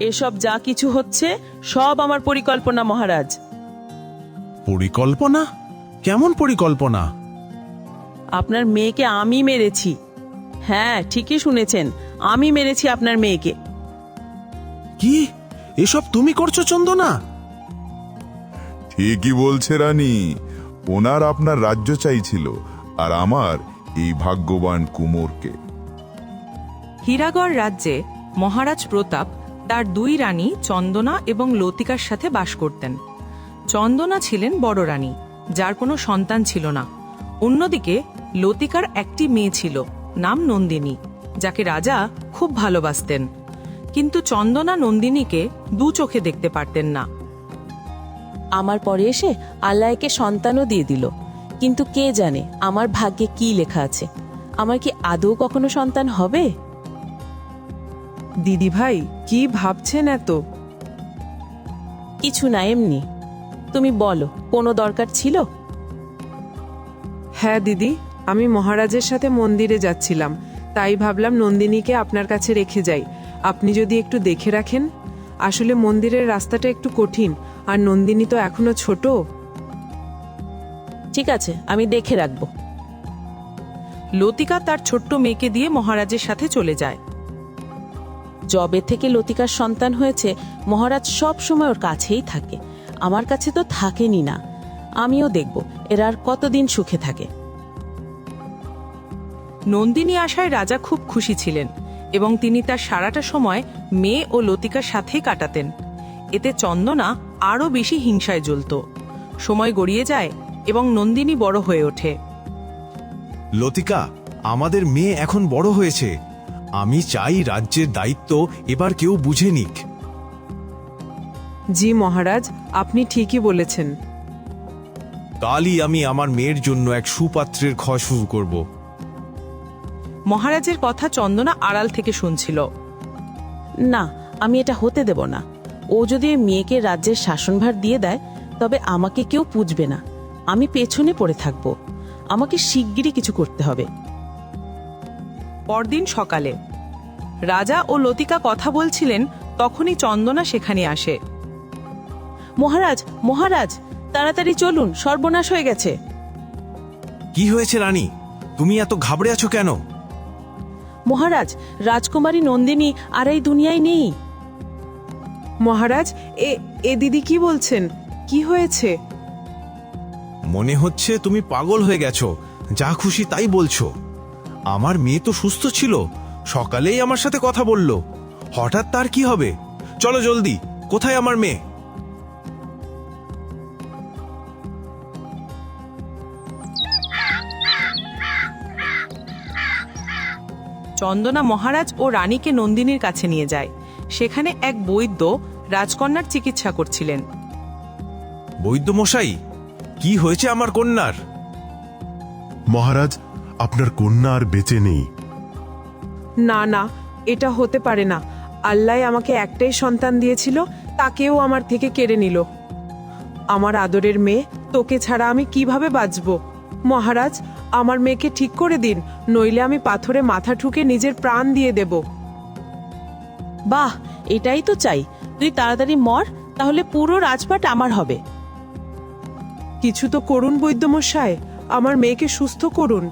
এসব যা কিছু হচ্ছে সব আমার পরিকল্পনা মহারাজ। পরিকল্পনা? কেমন পরিকল্পনা? আপনার মেয়েকে আমি মেরেছি। হ্যাঁ ঠিকই শুনেছেন আমি মেরেছি আপনার মেয়েকে। কি? এসব তুমি করছ চন্দনা? ঠিকই বলছে রানী। ওনার আপনার রাজ্য চাইছিল আর আমার এই ভাগ্যবান কুমোরকে। হীরাগড় রাজ্যে মহারাজ প্রতাপ তার দুই রানী, চন্দনা এবং লতিকার সাথে বাস করতেন। চন্দনা ছিলেন বড় রানী, যার কোনো সন্তান ছিল না। অন্যদিকে লতিকার একটি মেয়ে ছিল, নাম নন্দিনী, যাকে রাজা খুব ভালোবাসতেন। কিন্তু চন্দনা নন্দিনীকে দু চোখে দেখতে পারতেন না। আমার পরে এসে আল্লাহ একে সন্তানও দিয়ে দিল। কিন্তু কে জানে আমার ভাগ্যে কি লেখা আছে? আমার কি আদৌ কখনো সন্তান হবে? দিদি ভাই কি ভাবছেন এত? কিছু না এমনি। তুমি বলো কোনো দরকার ছিল? হ্যাঁ দিদি আমি মহারাজের সাথে মন্দিরে যাচ্ছিলাম। তাই ভাবলাম নন্দিনীকে আপনার কাছে রেখে যাই। আপনি যদি একটু দেখে রাখেন। আসলে মন্দিরের রাস্তাটা একটু কঠিন আর নন্দিনী তো এখনও ছোট। ঠিক আছে আমি দেখে রাখব। লতিকা তার ছোট্ট মেয়েকে দিয়ে মহারাজের সাথে চলে যায়। জবে থেকে লতিকার সন্তান হয়েছে মহারাজ সব সময় ওর কাছেই থাকে। আমার কাছে তো থাকেনি না। আমিও দেখব এরা আর কতদিন সুখে থাকে। নন্দিনী আসায় রাজা খুব খুশি ছিলেন এবং তিনি তার সারাটা সময় মেয়ে ও লতিকার সাথেই কাটাতেন। এতে চন্দনা আরও বেশি হিংসায় জ্বলত। সময় গড়িয়ে যায় এবং নন্দিনী বড় হয়ে ওঠে। লতিকা আমাদের মেয়ে এখন বড় হয়েছে। আমি চাই রাজ্যের দায়িত্ব এবার কেউ বুঝে নিক। জি মহারাজ আপনি ঠিকই বলেছেন। কালই আমি আমার মেয়ের জন্য এক সুপাত্রের খোঁজ শুরু করব। মহারাজের কথা চন্দনা আড়াল থেকে শুনছিল। না আমি এটা হতে দেব না। ও যদি মেয়েকে রাজ্যের শাসনভার দিয়ে দেয় তবে আমাকে কেউ পুজবে না। আমি পেছনে পড়ে থাকব। আমাকে শিগগিরই কিছু করতে হবে। পরদিন সকালে। রাজা ও লতিকা কথা বলছিলেন তখনই চন্দনা সেখানে আসে। মহারাজ মহারাজ তাড়াতাড়ি চলুন সর্বনাশ হয়ে গেছে। কি হয়েছে রানী? তুমি এত ঘাবড়ে আছো কেন? মহারাজ রাজকুমারী নন্দিনী আর এই দুনিয়ায় নেই। মহারাজ এ এ দিদি কি বলছেন? কি হয়েছে? মনে হচ্ছে তুমি পাগল হয়ে গেছো। যা খুশি তাই বলছো। আমার মেয়ে তো সুস্থ ছিল। সকালেই আমার সাথে কথা বলল। হঠাৎ তার কি হবে? চলো জলদি কোথায় আমার মেয়ে? চন্দনা মহারাজ ও রানীকে নন্দিনীর কাছে নিয়ে যায়। সেখানে এক বৈদ্য রাজকন্যার চিকিৎসা করছিলেন। বৈদ্য মশাই কি হয়েছে আমার কন্যার? মহারাজ আপনার কন্যা আর বেঁচে নেই। না না এটা হতে পারে না। আল্লাহ আমাকে একটাই সন্তান দিয়েছিল তাকেও আমার থেকে কেড়ে নিল। আমার আদরের মেয়ে তোকে ছাড়া আমি কীভাবে বাঁচব? মহারাজ আমার মেয়েকে ঠিক করে দিন নইলে আমি পাথরে মাথা ঠুকে নিজের প্রাণ দিয়ে দেব। বাহ এটাই তো চাই। তুই তাড়াতাড়ি মর তাহলে পুরো রাজপাট আমার হবে। কিছু তো করুন বৈদ্যমশাই আমার মেয়েকে সুস্থ করুন।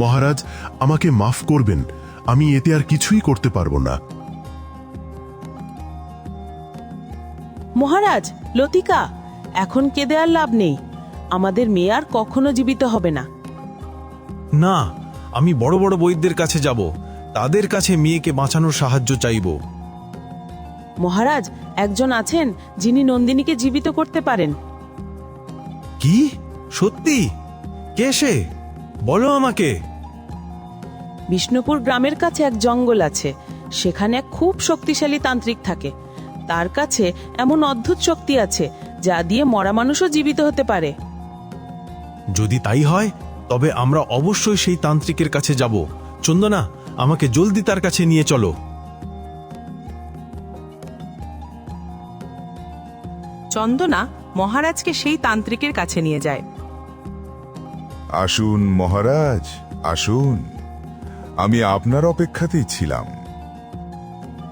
মহারাজ আমাকে মাফ করবেন আমি এতে আর কিছুই করতে পারব না। মহারাজ লতিকা এখন কেঁদে আর লাভ নেই। আমাদের মেয়ে আর কখনো জীবিত হবে না। না আমি বড় বড় বৈদ্যের কাছে যাব। তাদের কাছে মেয়েকে বাঁচানোর সাহায্য চাইব। মহারাজ একজন আছেন যিনি নন্দিনীকে জীবিত করতে পারেন। কি? সত্যি? কে সে? বলো আমাকে। বিষ্ণুপুর গ্রামের কাছে এক জঙ্গল আছে। সেখানে এক খুব শক্তিশালী তান্ত্রিক থাকে। তার কাছে এমন অদ্ভুত শক্তি আছে যা দিয়ে মরা মানুষও জীবিত হতে পারে। যদি তাই হয় তবে আমরা অবশ্যই সেই তান্ত্রিকের কাছে যাব। চন্দনা আমাকে জলদি তার কাছে নিয়ে চলো। চন্দনা মহারাজকে সেই তান্ত্রিকের কাছে নিয়ে যায়। আসুন মহারাজ আসুন। আমি আপনার অপেক্ষাতেই ছিলাম।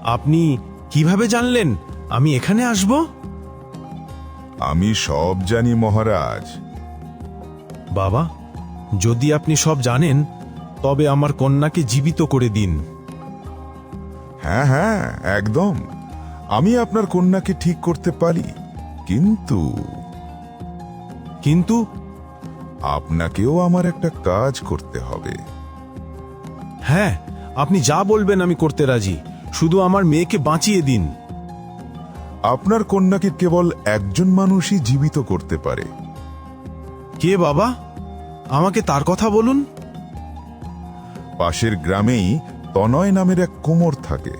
আপনি কীভাবে জানলেন আমি এখানে আসব? আমি সব জানি মহারাজ। বাবা যদি আপনি সব জানেন তবে আমার কন্যাকে জীবিত করে দিন। হ্যাঁ হ্যাঁ একদম। আমি আপনার কন্যাকে ঠিক করতে পারি কিন্তু কিন্তু আপনাকেও আমার একটা কাজ করতে হবে। হ্যাঁ আপনি যা বলবেন আমি করতে রাজি। শুধু আমার মেয়েকে বাঁচিয়ে দিন। আপনার কন্যাকে কেবল একজন মানুষই জীবিত করতে পারে। কে বাবা? আমাকে তার কথা বলুন। পাশের গ্রামেই তনয় নামের এক কোমর থাকে।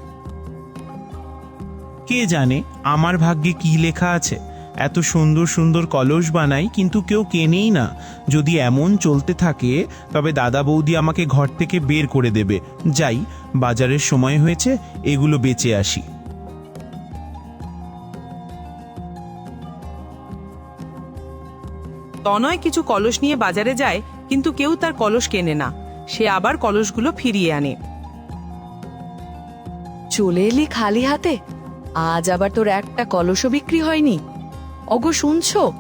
কে জানে আমার ভাগ্যে কি লেখা আছে? এত সুন্দর সুন্দর কলস বানাই কিন্তু কেউ কেনেই না। যদি এমন চলতে থাকে তবে দাদা বৌদি আমাকে ঘর থেকে বের করে দেবে। যাই বাজারের সময় হয়েছে এগুলো বেঁচে আসি। তনয় কিছু কলস নিয়ে বাজারে যায় কিন্তু কেউ তার কলস কেনে না। সে আবার কলসগুলো ফিরিয়ে আনে। চলে এলি খালি হাতে? আজ আবার তোর একটা কলসও বিক্রি হয়নি? অগো শুনছো?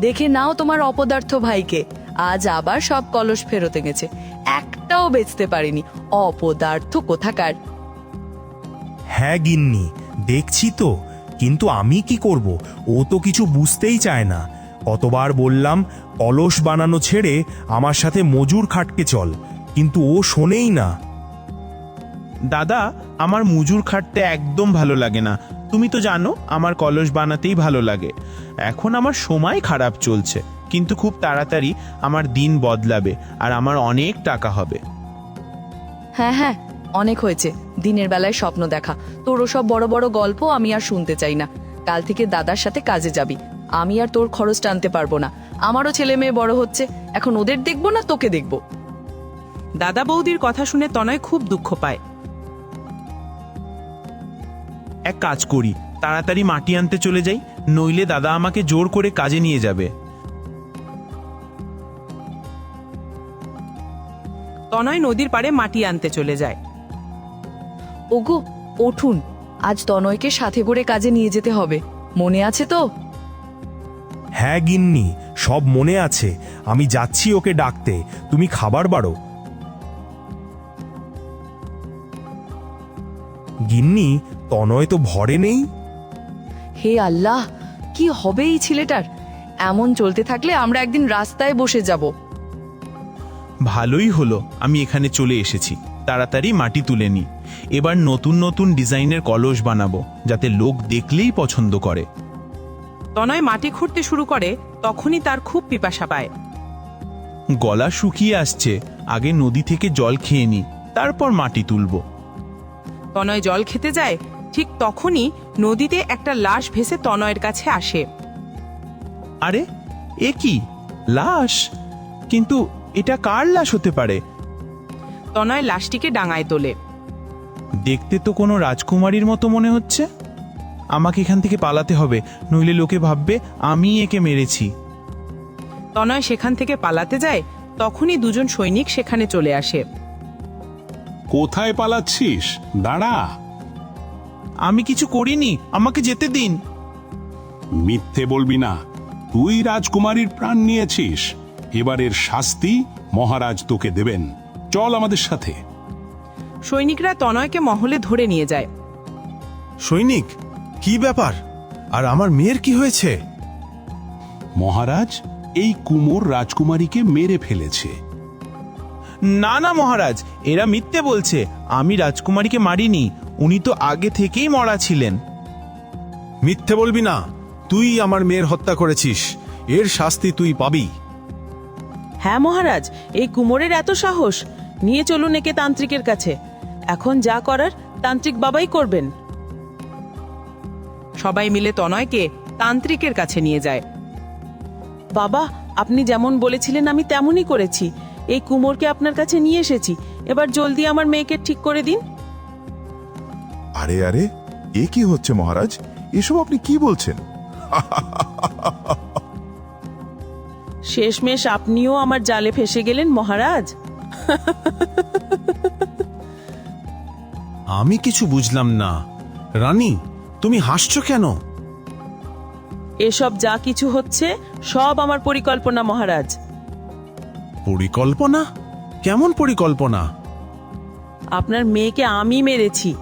দেখে নাও তোমার অপদার্থ ভাইকে। আজ আবার সব কলস ফেরতে গেছে। একটাও বেচতে পারিনি। অপদার্থ কোথাকার? হ্যাঁ গিন্নি দেখছি তো। কিন্তু আমি কি করব? ও তো কিছু বুঝতেই চায় না। কতবার বললাম কলস বানানো ছেড়ে আমার সাথে মজুর খাটকে চল। কিন্তু ও শোনেই না। দাদা আমার মুজুর খাটতে একদম ভালো লাগে না। তুমি তো জানো আমার কলস বানাতেই ভালো লাগে। এখন আমার সময় খারাপ চলছে কিন্তু খুব তাড়াতাড়ি আমার দিন বদলাবে আর আমার অনেক টাকা হবে। হ্যাঁ হ্যাঁ অনেক হয়েছে। দিনের বেলায় স্বপ্ন দেখা। তোর সব বড় বড় গল্প আমি আর শুনতে চাই না। কাল থেকে দাদার সাথে কাজে যাবি। আমি আর তোর খরচ টানতে পারব না। আমারও ছেলে মেয়ে বড় হচ্ছে। এখন ওদের দেখব না তোকে দেখব? দাদা বৌদির কথা শুনে তনয় খুব দুঃখ পায়। এক কাজ করি তাড়াতাড়ি মাটি আনতে চলে যাই নইলে দাদা আমাকে জোর করে কাজে নিয়ে যাবে। তনয় নদীর পাড়ে মাটি আনতে চলে যায়। ওগো উঠুন আজ তনয়কে সাথে করে কাজে নিয়ে যেতে হবে। মনে আছে তো? হ্যাঁ গিন্নি সব মনে আছে। আমি যাচ্ছি ওকে ডাকতে। তুমি খাবার বাড়ো। গিন্নি তনয় তো ভরে নেই। হে আল্লাহ কি হবে এই ছেলেটার? এমন চলতে থাকলে আমরা একদিন রাস্তায় বসে যাব। ভালোই হলো আমি এখানে চলে এসেছি। তাড়াতাড়ি মাটি তুলে নি। এবার নতুন নতুন ডিজাইনের কলস বানাবো যাতে লোক দেখলেই পছন্দ করে। তনয় মাটি খুঁড়তে শুরু করে তখনই তার খুব পিপাসা পায়। গলা শুকিয়ে আসছে আগে নদী থেকে জল খেয়ে নি তারপর মাটি তুলবো। তনয় জল খেতে যায় ঠিক তখনই নদীতে একটা লাশ ভেসে তনয়ের কাছে আসে। আরে এ কি? লাশ? কিন্তু এটা কার লাশ হতে পারে? তনয় লাশটিকে ডাঙায় তোলে। দেখতে তো কোনো রাজকুমারীর মতো মনে হচ্ছে। আমাকে এখান থেকে পালাতে হবে নইলে লোকে ভাববে আমি একে মেরেছি। তনয় সেখান থেকে পালাতে যায় তখনই দুজন সৈনিক সেখানে চলে আসে। কোথায় পালাচ্ছিস? দাঁড়া। আমি কিছু করিনি আমাকে যেতে দিন। মিথ্যে বলবি না তুই রাজকুমারীর প্রাণ নিয়েছিস। এবারের শাস্তি মহারাজ তোকে দেবেন। চল আমাদের সাথে। সৈনিকরা তনয়কে মহলে ধরে নিয়ে যায়। সৈনিক কি ব্যাপার? আর আমার মেয়ের কি হয়েছে? মহারাজ এই কুমোর রাজকুমারীকে মেরে ফেলেছে। না না মহারাজ এরা মিথ্যে বলছে আমি রাজকুমারীকে মারিনি উনি তো আগে থেকেই মরা ছিলেন। মিথ্যে বলবি না তুই আমার মেয়ের হত্যা করেছিস এর শাস্তি তুই পাবি। হ্যাঁ মহারাজ এই কুমোরের এত সাহস নিয়ে চলুন একে তান্ত্রিকের কাছে। এখন যা করার তান্ত্রিক বাবাই করবেন। সবাই মিলে তনয়কে তান্ত্রিকের কাছে নিয়ে যায়। বাবা আপনি যেমন বলেছিলেন আমি তেমনই করেছি। এই কুমোরকে আপনার কাছে নিয়ে এসেছি। এবার জলদি আমার মেয়েকে ঠিক করে দিন। আরে আরে এ কি হচ্ছে মহারাজ? এসব আপনি কি বলছেন? শেষমেশ আপনিও আমার জালে ফেসে গেলেন মহারাজ? আমি কিছু বুঝলাম না। রানী তুমি হাসছো কেন? এসব যা কিছু হচ্ছে সব আমার পরিকল্পনা মহারাজ। পরিকল্পনা? কেমন পরিকল্পনা? আপনার মেয়েকে আমি মেরেছি।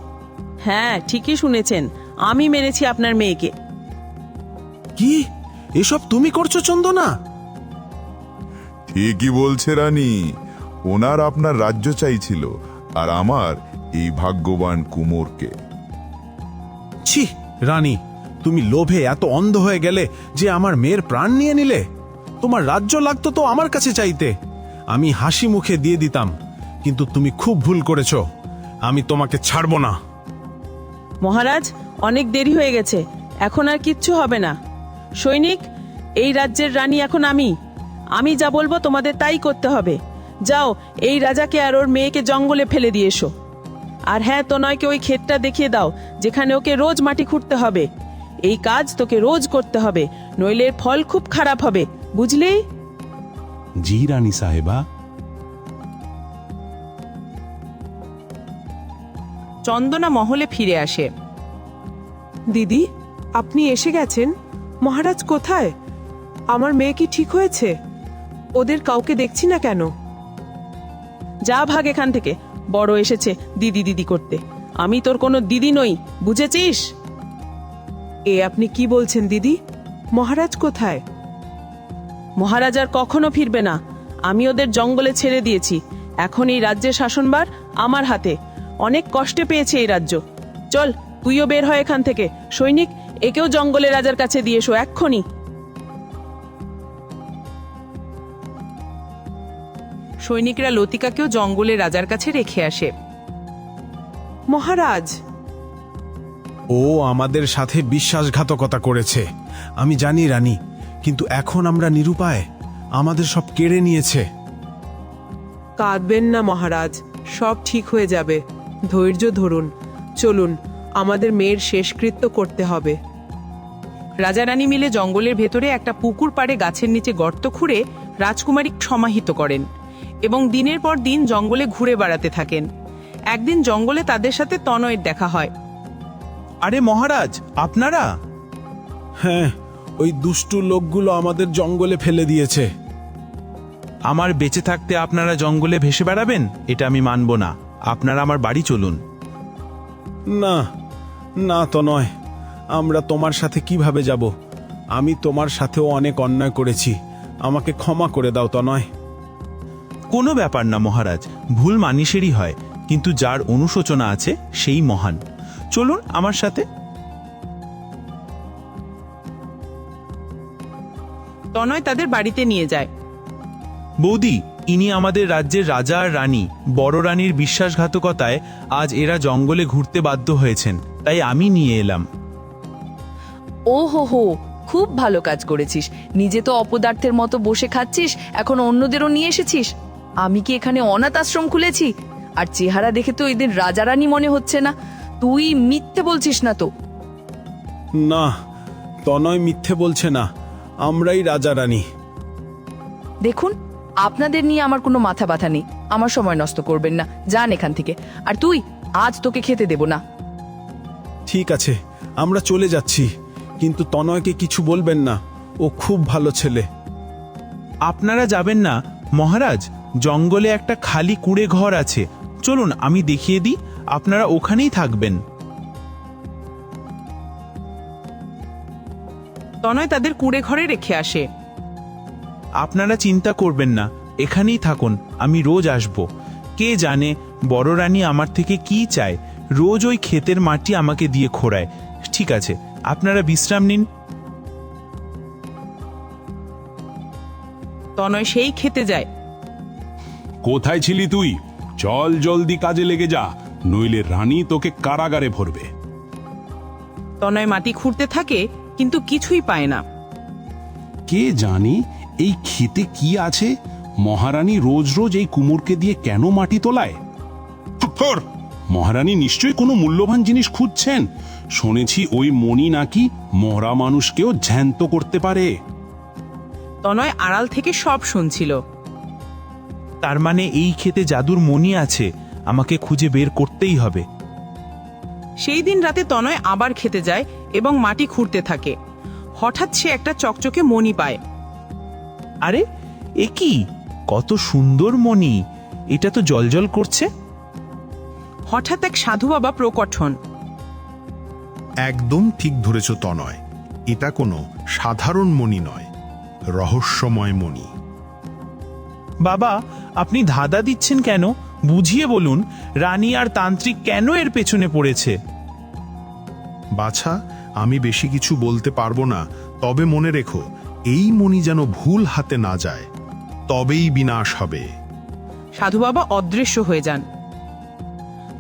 হ্যাঁ ঠিকই শুনেছেন। আমি মেরেছি আপনার মেয়েকে। কি? এসব তুমি করছ চন্দনা? ঠিকই বলছে রানী। ওনার আপনার রাজ্য চাইছিল আর আমার এই ভাগ্যবান কুমোরকে। ছি রানী তুমি লোভে এত অন্ধ হয়ে গেলে যে আমার মেয়ের প্রাণ নিয়ে নিলে? তোমার রাজ্য লাগতো তো আমার কাছে চাইতে। আমি হাসি মুখে দিয়ে দিতাম কিন্তু তুমি খুব ভুল করেছ। আমি তোমাকে ছাড়বো না। মহারাজ, অনেক দেরি হয়ে গেছে। এখন আর কিচ্ছু হবে না। সৈনিক, এই রাজ্যের রানী এখন আমি। আমি যা বলব তোমাদের তাই করতে হবে। যাও, এই রাজাকে আর ওর মেয়েকে জঙ্গলে ফেলে দিয়ে এসো। আর হ্যাঁ তনয়কে ওই ক্ষেতটা দেখিয়ে দাও, যেখানে ওকে রোজ মাটি খুঁড়তে হবে। এই কাজ তোকে রোজ করতে হবে, নইলে ফল খুব খারাপ হবে, বুঝলি? জি, রানী সাহেবা। চন্দনা মহলে ফিরে আসে। দিদি আপনি এসে গেছেন? মহারাজ কোথায়? আমার মেয়ে কি ঠিক হয়েছে? ওদের কাউকে দেখছি না কেন? যা ভাগ এখান থেকে। বড় এসেছে দিদি দিদি করতে। আমি তোর কোনো দিদি নই বুঝেছিস? এ আপনি কি বলছেন দিদি? মহারাজ কোথায়? মহারাজ আর কখনো ফিরবে না। আমি ওদের জঙ্গলে ছেড়ে দিয়েছি। এখন এই রাজ্যের শাসনবার আমার হাতে। অনেক কষ্টে পেয়েছে এই রাজ্য। চল তুইও বের হয় এখান থেকে। সৈনিক একেও জঙ্গলে রাজার কাছে দিয়ে এসো এক্ষুনি। সৈনিকরা লতিকাকেও জঙ্গলে রাজার কাছে রেখে আসে। মহারাজ! ও আমাদের সাথে বিশ্বাসঘাতকতা করেছে। আমি জানি রানী কিন্তু এখন আমরা নিরুপায়। আমাদের সব কেড়ে নিয়েছে। কাঁদবেন না মহারাজ। সব ঠিক হয়ে যাবে। ধৈর্য ধরুন। চলুন আমাদের মেয়ের শেষকৃত্য করতে হবে। রাজা রানী মিলে জঙ্গলের ভেতরে একটা পুকুর পাড়ে গাছের নিচে গর্ত খুঁড়ে রাজকুমারী সমাহিত করেন এবং দিনের পর দিন জঙ্গলে ঘুরে বেড়াতে থাকেন। একদিন জঙ্গলে তাদের সাথে তনয়ের দেখা হয়। আরে মহারাজ আপনারা? হ্যাঁ ওই দুষ্টু লোকগুলো আমাদের জঙ্গলে ফেলে দিয়েছে। আমার বেঁচে থাকতে আপনারা জঙ্গলে ভেসে বেড়াবেন? এটা আমি মানব না। আপনারা আমার বাড়ি চলুন। না না তো নয়। আমরা তোমার সাথে কীভাবে যাব? আমি তোমার সাথেও অনেক অন্যায় করেছি। আমাকে ক্ষমা করে দাও তো নয়। কোনো ব্যাপার না মহারাজ ভুল মানুষেরই হয় কিন্তু যার অনুশোচনা আছে সেই মহান। চলুন আমার সাথে। তনয় তাদের বাড়িতে নিয়ে যায়। বৌদি ইনি আমাদের রাজ্যের রাজা আর রানী বড় রানীর বিশ্বাসঘাতকতায় আজ এরা জঙ্গলে ঘুরতে বাধ্য হয়েছেন তাই আমি নিয়ে এলাম। ও হো হো খুব ভালো কাজ করেছিস। নিজে তো অপদার্থের মতো বসে খাচ্ছিস এখন অন্যদেরও নিয়ে এসেছিস। আমি কি এখানে অনাথ আশ্রম খুলেছি? আর চেহারা দেখে তো এদের রাজা রানী মনে হচ্ছে না। তুই মিথ্যে বলছিস না তো। না তনয় মিথ্যে বলছে না। আমরাই রাজা রানী। দেখুন আপনাদের নিয়ে আমার কোনো মাথা ব্যথা নেই। আমার সময় নষ্ট করবেন না। যান এখান থেকে। আর তুই আজ তোকে খেতে দেব না। ঠিক আছে আমরা চলে যাচ্ছি। কিন্তু তনয়কে কিছু বলবেন না। ও খুব ভালো ছেলে। আপনারা যাবেন না? মহারাজ জঙ্গলে একটা খালি কুড়ে ঘর আছে। চলুন আমি দেখিয়ে দিই। আপনারা ওখানেই থাকবেন। তনয় তাদের কুঁড়ে ঘরে রেখে আসে। আপনারা চিন্তা করবেন না এখানেই থাকুন আমি রোজ আসব। কে জানে বড় রানী আমার থেকে কি চায়? রোজ ওই ক্ষেতের মাটি আমাকে দিয়ে খোড়ায়। ঠিক আছে আপনারা বিশ্রাম নিন। তনয় সেই খেতে যায়। কোথায় ছিলি তুই? চল জলদি কাজে লেগে যা নইলে রানী তোকে কারাগারে ভরবে। তনয় মাটি খুঁড়তে থাকে কিন্তু কিছুই পায় না। কে জানি এই ক্ষেতে কি আছে? মহারানী রোজ রোজ এই কুমোরকে দিয়ে কেন মাটি তোলায়? মহারানী নিশ্চয়ই কোনো মূল্যবান জিনিস খুঁজছেন। শুনেছি ওই মণি নাকি মরা মানুষকেও জ্যান্ত করতে পারে। তনয় আড়াল থেকে সব শুনছিল। তার মানে এই ক্ষেতে জাদুর মণি আছে আমাকে খুঁজে বের করতেই হবে। সেই দিন রাতে তনয় আবার খেতে যায় এবং মাটি খুঁড়তে থাকে। হঠাৎ সে একটা চকচকে মণি পায়। আরে এ কি? কত সুন্দর মণি। এটা তো জলজল করছে। হঠাৎ এক সাধু বাবা প্রকট হন একদম ঠিক ধরেছ তনয় এটা কোনো সাধারণ মণি নয় রহস্যময় মণি। বাবা আপনি ধাঁধা দিচ্ছেন কেন? বুঝিয়ে বলুন রানী আর তান্ত্রিক কেন এর পেছনে পড়েছে? বাছা আমি বেশি কিছু বলতে পারব না তবে মনে রেখো এই মণি যেন ভুল হাতে না যায় তবেই বিনাশ হবে। সাধু বাবা অদৃশ্য হয়ে যান।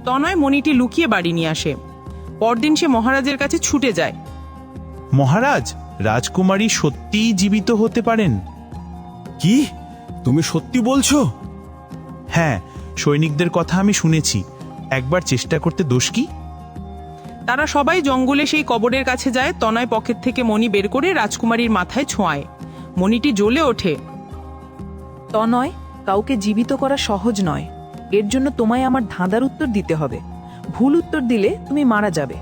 তনয় মণিটি লুকিয়ে বাড়ি নিয়ে আসে। পরদিন সে মহারাজের কাছে ছুটে যায়। মহারাজ রাজকুমারী সত্যিই জীবিত হতে পারেন? কি? তুমি সত্যি বলছো? হ্যাঁ সৈনিকদের কথা আমি শুনেছি। একবার চেষ্টা করতে দোষ কি? তারা সবাই জঙ্গলে সেই কবরের কাছে যায় তনয় পকেট থেকে মণি বের করে রাজকুমারীর মাথায় ছোঁয়ায়। মণিটি জ্বলে ওঠে। তনয় কাউকে জীবিত করা সহজ নয়। এর জন্য তোমায় আমার ধাঁধার উত্তর দিতে হবে। ভুল উত্তর দিলে তুমি মারা যাবে।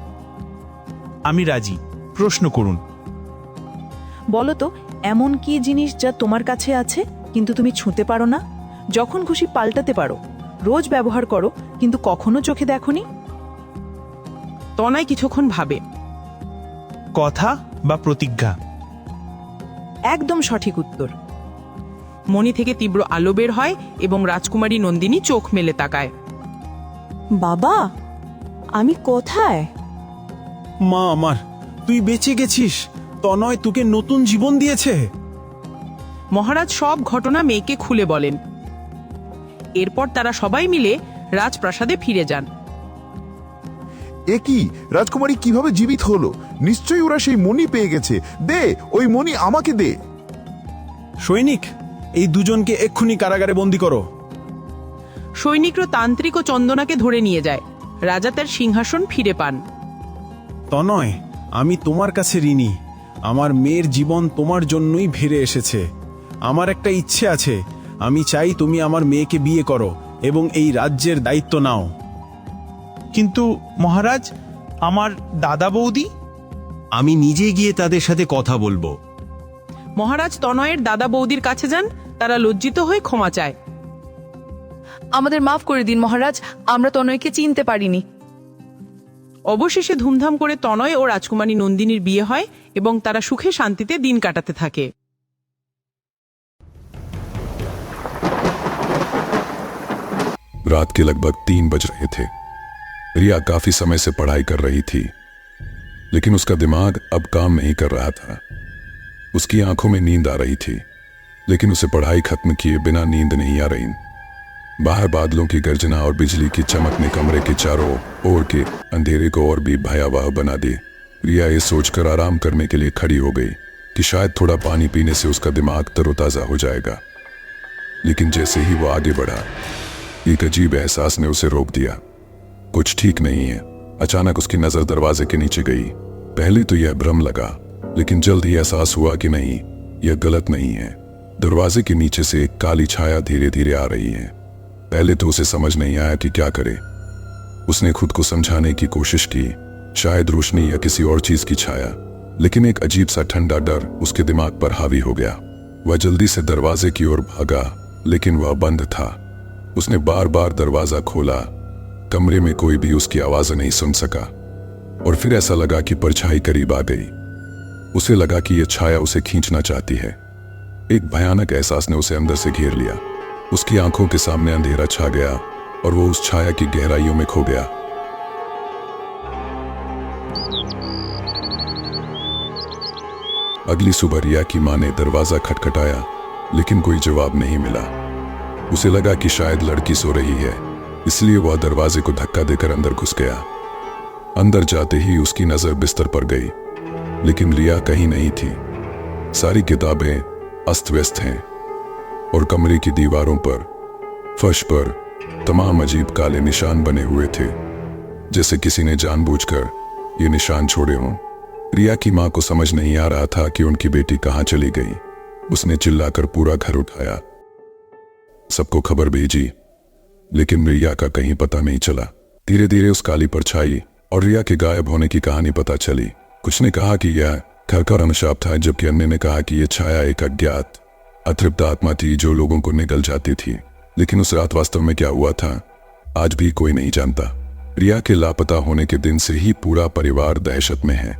আমি রাজি। প্রশ্ন করুন। বলো তো এমন কি জিনিস যা তোমার কাছে আছে কিন্তু তুমি ছুঁতে পারো না? যখন খুশি পাল্টাতে পারো। রোজ ব্যবহার করো কিন্তু কখনো চোখে দেখোনি? তনয় কিছুক্ষণ ভাবে। কথা বা প্রতিজ্ঞা? একদম সঠিক উত্তর। মণি থেকে তীব্র আলো বের হয় এবং রাজকুমারী নন্দিনী চোখ মেলে তাকায়। বাবা আমি কোথায়? মা আমার তুই বেঁচে গেছিস। তনয় তোকে নতুন জীবন দিয়েছে। মহারাজ সব ঘটনা মেয়েকে খুলে বলেন। এরপর তারা সবাই মিলে রাজপ্রাসাদে ফিরে যান। এ কি? রাজকুমারী কীভাবে জীবিত হলো? নিশ্চয়ই ওরা সেই মণি পেয়ে গেছে। দে ওই মণি আমাকে দে। সৈনিক এই দুজনকে এক্ষুনি কারাগারে বন্দি করো। সৈনিকরা তান্ত্রিক ও চন্দনাকে ধরে নিয়ে যায়। রাজা তার সিংহাসন ফিরে পান। তনয় আমি তোমার কাছে ঋণী। আমার মেয়ের জীবন তোমার জন্যই ফিরে এসেছে। আমার একটা ইচ্ছে আছে। আমি চাই তুমি আমার মেয়েকে বিয়ে করো এবং এই রাজ্যের দায়িত্ব নাও। কিন্তু মহারাজ আমার দাদা বৌদি আমি নিজে গিয়ে তাদের সাথে কথা বলবো মহারাজ তনয়ের দাদা বৌদির কাছে যান তারা লজ্জিত হয়ে ক্ষমা চায় আমাদের মাফ করে দিন মহারাজ আমরা তনয়কে চিনতে পারিনি অবশেষে ধুমধাম করে তনয় ও রাজকুমারী নন্দিনীর বিয়ে হয় এবং তারা সুখে শান্তিতে দিন কাটাতে থাকে रात के लगभग तीन बज रहे थे रिया काफ़ी समय से पढ़ाई कर रही थी, लेकिन उसका दिमाग अब काम नहीं कर रहा था। उसकी आँखों में नींद आ रही थी, लेकिन उसे पढ़ाई खत्म किए बिना नींद नहीं आ रही। बाहर बादलों की गर्जना और बिजली की चमक ने कमरे के चारों ओर के अंधेरे को और भी भयावह बना दी, रिया ये सोचकर आराम करने के लिए खड़ी हो गई कि शायद थोड़ा पानी पीने से उसका दिमाग तरोताजा हो जाएगा। लेकिन जैसे ही वो आगे बढ़ा, एक अजीब एहसास ने उसे रोक दिया। कुछ ठीक नहीं है। अचानक उसकी नज़र दरवाजे के नीचे गई। पहले तो यह भ्रम लगा, लेकिन जल्द ही एहसास हुआ कि नहीं, यह गलत नहीं है। दरवाजे के नीचे से एक काली छाया धीरे धीरे आ रही है। पहले तो उसे समझ नहीं आया कि क्या करे। उसने खुद को समझाने की कोशिश की, शायद रोशनी या किसी और चीज़ की छाया, लेकिन एक अजीब सा ठंडा डर उसके दिमाग पर हावी हो गया। वह जल्दी से दरवाजे की ओर भागा, लेकिन वह बंद था। उसने बार बार दरवाज़ा खोला कमरे में कोई भी उसकी आवाज़ नहीं सुन सका। और फिर ऐसा लगा कि परछाई करीब आ गई। उसे लगा कि यह छाया उसे खींचना चाहती है। एक भयानक एहसास ने उसे अंदर से घेर लिया। उसकी आँखों के सामने अंधेरा छा गया और वो उस छाया की गहराइयों में खो गया। अगली सुबह रिया की माँ ने दरवाज़ा खटखटाया, लेकिन कोई जवाब नहीं मिला। उसे लगा कि शायद लड़की सो रही है। इसलिए वह दरवाजे को धक्का देकर अंदर घुस गया। अंदर जाते ही उसकी नज़र बिस्तर पर गई, लेकिन रिया कहीं नहीं थी। सारी किताबें अस्त व्यस्त हैं और कमरे की दीवारों पर, फर्श पर तमाम अजीब काले निशान बने हुए थे, जैसे किसी ने जानबूझकर ये निशान छोड़े हों। रिया की माँ को समझ नहीं आ रहा था कि उनकी बेटी कहाँ चली गई। उसने चिल्लाकर पूरा घर उठाया। सबको खबर भेजी। लेकिन रिया का कहीं पता नहीं चला। धीरे धीरे उस काली परछाई और रिया के गायब होने की कहानी पता चली। कुछ ने कहा कि यह घर का अनुशाप था, जबकि अन्य ने कहा कि यह छाया एक अज्ञात, अतृप्त आत्मा थी जो लोगों को निकल जाती थी। लेकिन उस रात वास्तव में क्या हुआ था, आज भी कोई नहीं जानता। रिया के लापता होने के दिन से ही पूरा परिवार दहशत में है।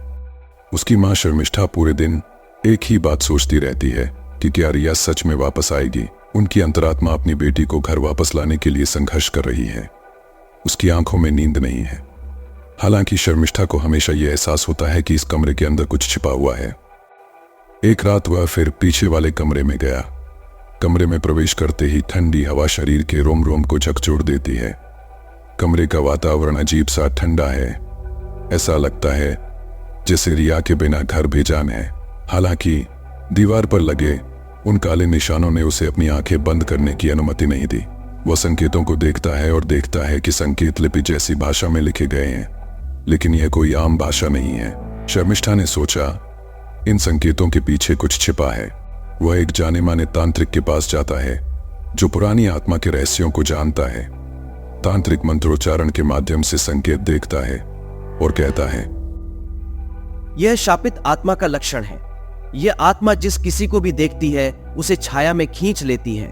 उसकी माँ शर्मिष्ठा पूरे दिन एक ही बात सोचती रहती है कि क्या रिया सच में वापस आएगी। उनकी अंतरात्मा अपनी बेटी को घर वापस लाने के लिए संघर्ष कर रही है। उसकी आँखों में नींद नहीं है। हालाँकि शर्मिष्ठा को हमेशा यह एहसास होता है कि इस कमरे के अंदर कुछ छिपा हुआ है। एक रात वह फिर पीछे वाले कमरे में गया। कमरे में प्रवेश करते ही ठंडी हवा शरीर के रोम रोम को झकझोर देती है। कमरे का वातावरण अजीब सा ठंडा है। ऐसा लगता है, जैसे रिया के बिना घर बेजान है। हालाँकि, दीवार पर लगे उन काले निशानों ने उसे अपनी आँखें बंद करने की अनुमति नहीं दी। वह संकेतों को देखता है और देखता है कि संकेत लिपि जैसी भाषा में लिखे गए हैं, लेकिन यह कोई आम भाषा नहीं है। शर्मिष्ठा ने सोचा, इन संकेतों के पीछे कुछ छिपा है। वह एक जाने माने तांत्रिक के पास जाता है, जो पुरानी आत्मा के रहस्यों को जानता है। तांत्रिक मंत्रोच्चारण के माध्यम से संकेत देखता है और कहता है, यह शापित आत्मा का लक्षण है। यह आत्मा जिस किसी को भी देखती है उसे छाया में खींच लेती है।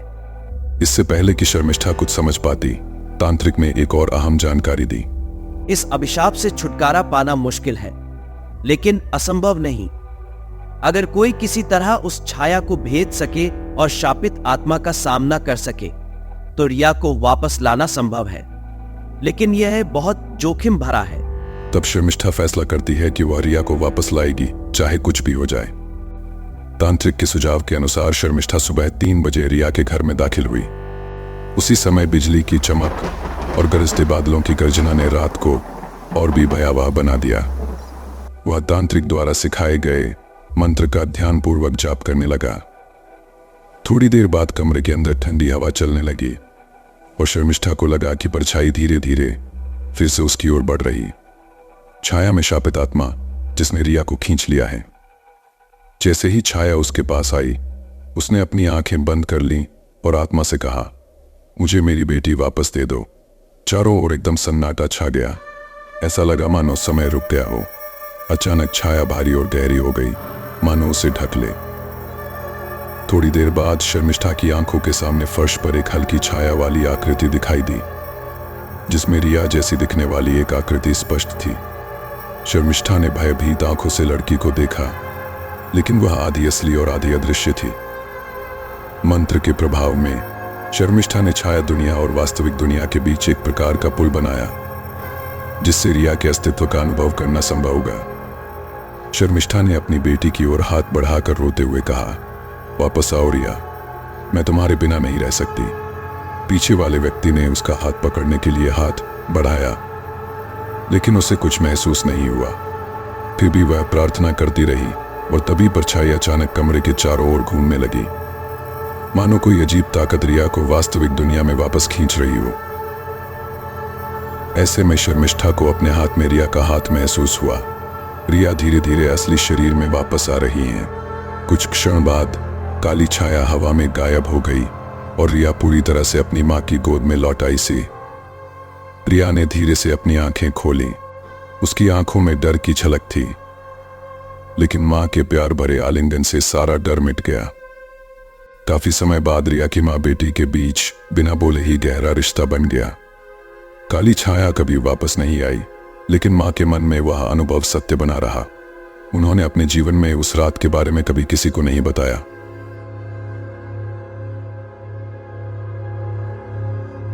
इससे पहले कि शर्मिष्ठा कुछ समझ पाती तांत्रिक ने एक और अहम जानकारी दी। इस अभिशाप से छुटकारा पाना मुश्किल है लेकिन असंभव नहीं। अगर कोई किसी तरह उस छाया को भेद सके और शापित आत्मा का सामना कर सके तो रिया को वापस लाना संभव है। लेकिन यह बहुत जोखिम भरा है। तब शर्मिष्ठा फैसला करती है कि वह रिया को वापस लाएगी चाहे कुछ भी हो जाए। तांत्रिक के सुझाव के अनुसार शर्मिष्ठा सुबह तीन बजे रिया के घर में दाखिल हुई। उसी समय बिजली की चमक और गरजते बादलों की गर्जना ने रात को और भी भयावह बना दिया। वह तांत्रिक द्वारा सिखाए गए मंत्र का ध्यानपूर्वक जाप करने लगा। थोड़ी देर बाद कमरे के अंदर ठंडी हवा चलने लगी और शर्मिष्ठा को लगा कि परछाई धीरे धीरे फिर से उसकी ओर बढ़ रही। छाया में शापित आत्मा जिसने रिया को खींच लिया है। जैसे ही छाया उसके पास आई, उसने अपनी आँखें बंद कर ली और आत्मा से कहा, मुझे मेरी बेटी वापस दे दो। चारों ओर एकदम सन्नाटा छा गया। ऐसा लगा मानो समय रुक गया हो। अचानक छाया भारी और गहरी हो गई। मानो उसे ढक ले। थोड़ी देर बाद शर्मिष्ठा की आँखों के सामने फर्श पर एक हल्की छाया वाली आकृति दिखाई दी, जिसमें रिया जैसी दिखने वाली एक आकृति स्पष्ट थी। शर्मिष्ठा ने भयभीत आँखों से लड़की को देखा। लेकिन वह आधी असली और आधी अदृश्य थी। मंत्र के प्रभाव में शर्मिष्ठा ने छाया दुनिया और वास्तविक दुनिया के बीच एक प्रकार का पुल बनाया, जिससे रिया के अस्तित्व का अनुभव करना संभव होगा। शर्मिष्ठा ने अपनी बेटी की ओर हाथ बढ़ाकर रोते हुए कहा, वापस आओ रिया, मैं तुम्हारे बिना नहीं रह सकती। पीछे वाले व्यक्ति ने उसका हाथ पकड़ने के लिए हाथ बढ़ाया, लेकिन उसे कुछ महसूस नहीं हुआ। फिर भी वह प्रार्थना करती रही और तभी परछाई अचानक कमरे के चारों ओर घूमने लगी। मानो कोई अजीब ताकत रिया को वास्तविक दुनिया में वापस खींच रही हो। ऐसे में शर्मिष्ठा को अपने हाथ में रिया का हाथ महसूस हुआ। रिया धीरे धीरे असली शरीर में वापस आ रही है। कुछ क्षण बाद काली छाया हवा में गायब हो गई और रिया पूरी तरह से अपनी माँ की गोद में लौट आई सी। रिया ने धीरे से अपनी आँखें खोली। उसकी आँखों में डर की झलक थी। लेकिन माँ के प्यार भरे आलिंगन से सारा डर मिट गया। काफ़ी समय बाद रिया की माँ बेटी के बीच बिना बोले ही गहरा रिश्ता बन गया। काली छाया कभी वापस नहीं आई, लेकिन माँ के मन में वह अनुभव सत्य बना रहा। उन्होंने अपने जीवन में उस रात के बारे में कभी किसी को नहीं बताया।